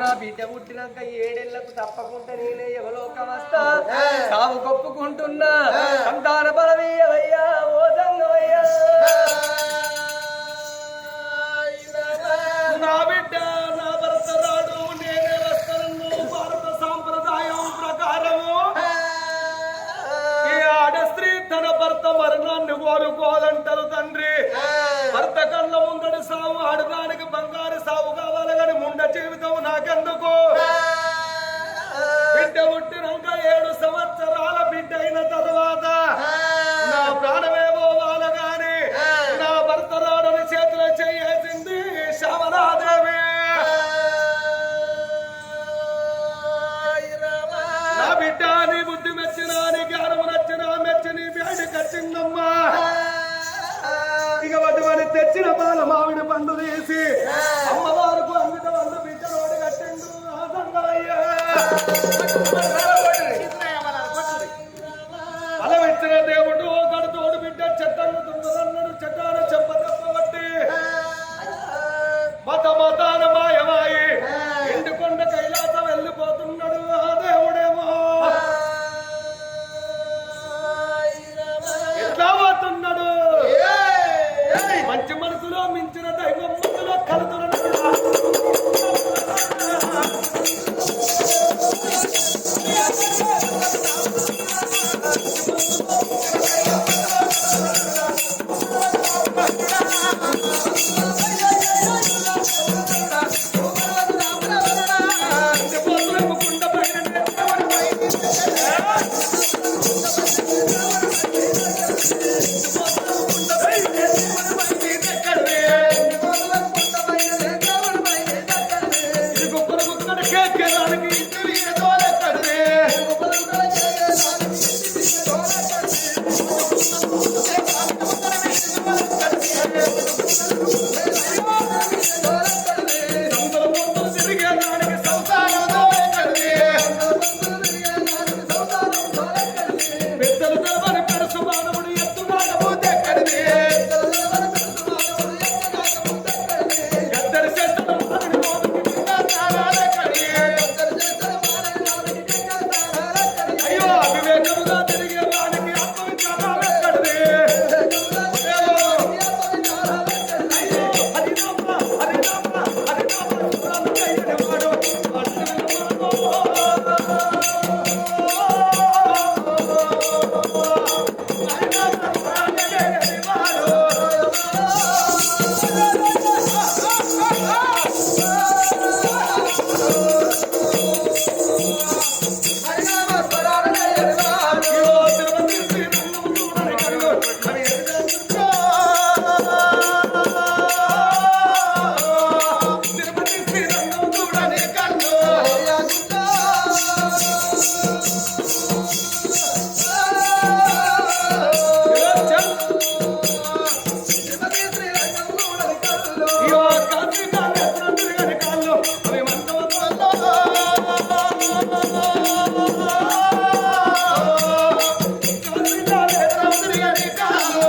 నా బిడ్డ పుట్టినాక ఏడేళ్ళకు తప్పకుండా నేనే ఎవలోకం వస్తా. సాగు కొప్పుకుంటున్నా. సంతాన బలమీయవయ్యా ఓ దంగవయ్యా నా బిడ్డ నా భర్త రాడు నేనే వస్తాను భారత సాంప్రదాయం ప్రకారము. ఈ ఆడ స్త్రీ తన భర్త మరణాన్ని కోరుకోదంటారు తండ్రి. మామిడి పండు తీసి అమ్మవారికి అంగిట వంద బిడ్డ రోడ్డు కట్టిండు. ఆ get out of here. 감사합니다.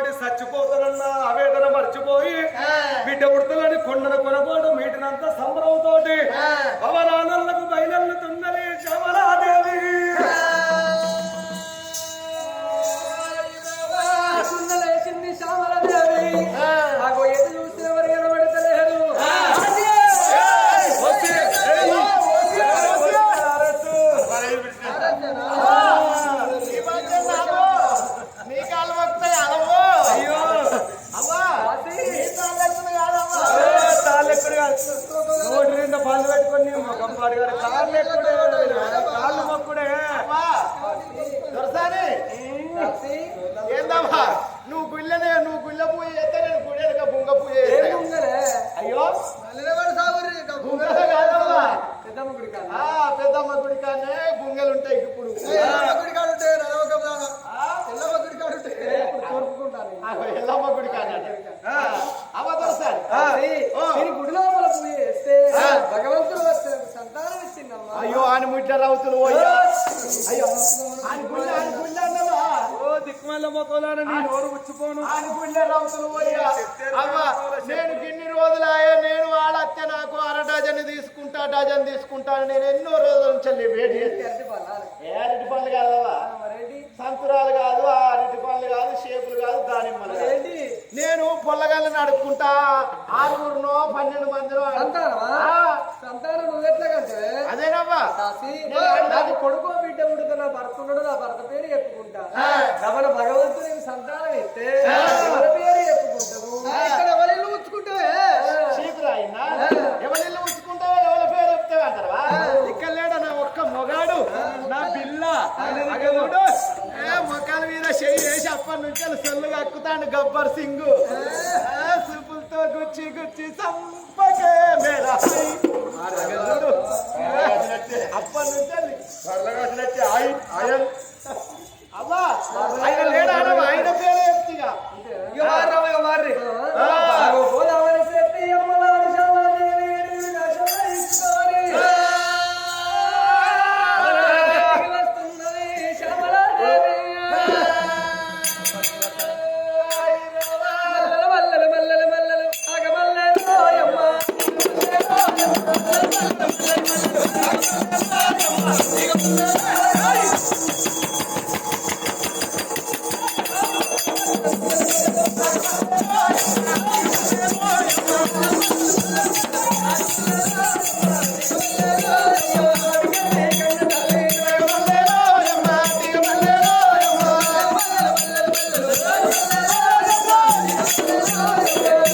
తోటి చచ్చిపోతానన్న ఆవేదన మర్చిపోయి బిడ్డ ఉడతలని కొండను కొనబోడు మీటినంత సంబరంతోటి భవనాలకు నోటి నిండా పళ్ళు పెట్టుకొని గంపాడు గారు కాళ్ళు ఎక్కడే కాళ్ళు మొక్కుడే అమ్మా దొరసాని ఏందమ్మా నువ్వు గుళ్ళనే నువ్వు గుళ్ళ పూజ చేస్తే నేను గుళ్ళెనక బుంగ పూజ చేస్తా. అయ్యో బుంగ కాదమ్మా పెద్దమ్మ గుడి కాదు ఆ పెద్దమ్మ గుడి కానే బుంగలు ఉంటాయి ఇప్పుడు కోరుకుంటాను ఆ, ఎల్లమ్మ గుడి కానే అమ్మ దొరసాని ఆ, ఓ. నేను గుడిలో వాళ్ళ పూజ చేస్తే భగవంతుడు సంతానం ఇచ్చిందమ్మా. అయ్యో ఆయన ముట్ట రౌతులు పోయా అయ్యో. ఆయన గుళ్ళ ఆయన గుళ్ళ అన్నవా? ఓ దిక్కుమల్ల మొక్కలాన నీ నోరు ఉచ్చిపోను ఆయన గుళ్ళ అవ్వ నేను గిన్ని రోజులాయే నేను ఆడత్తే నాకు అర డజన్ తీసుకుంటా డజన్ తీసుకుంటా అని నేను ఎన్నో రోజుల నుంచి వెళ్ళి వెయిట్ చేస్తే అరటి పళ్ళాలి. ఏ అరటి పనులు కాదవా సంతురాలు కాదు ఆ అరటి పనులు కాదు షేపులు కాదు దానిమ్మలు నేను పొల్లగాళ్ళు నడుపుకుంటా ఆరుగురునో పన్నెండు మందినో సంతానమా? ఆ, సంతానం నువ్వెట్లా కంటే? అదేనవ్వా నాకు కొడుకో బిడ్డ ఉడుక నా భర్త ఉన్నాడు నా భర్త పేరు చెప్పుకుంటా. రమణ భగవంతుడు నీకు సంతానం ఇస్తే ఎవరి పేరు చెప్పుకుంటావు. ఇక్కడ ఎవరిల్లు ఉంచుకుంటావే? చీకులు అయినా ఎవరిల్లు ఉంచుకుంటావో? ఎవరి పేరు చెప్తావా అంటారా ఇక్కడ లేడా నా ఒక్క మొగాడు? నా పిల్ల అగలుడు ఏ మొక్కల మీద చెయ్యి వేసి అప్పటి నుంచి సొల్లు కక్కుతాడు గబ్బర్ సింగ్. సుపులతో గుచ్చి గుచ్చి సంపకే మేరా. అప్పటి నుంచి వాళ్ళు ఆయన లేడా ఆయన పేరు చెప్తిగా Thank you.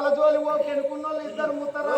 అవ్వో చేపల జోలి అనుకున్న వాళ్ళు ఇద్దరు ముత్తర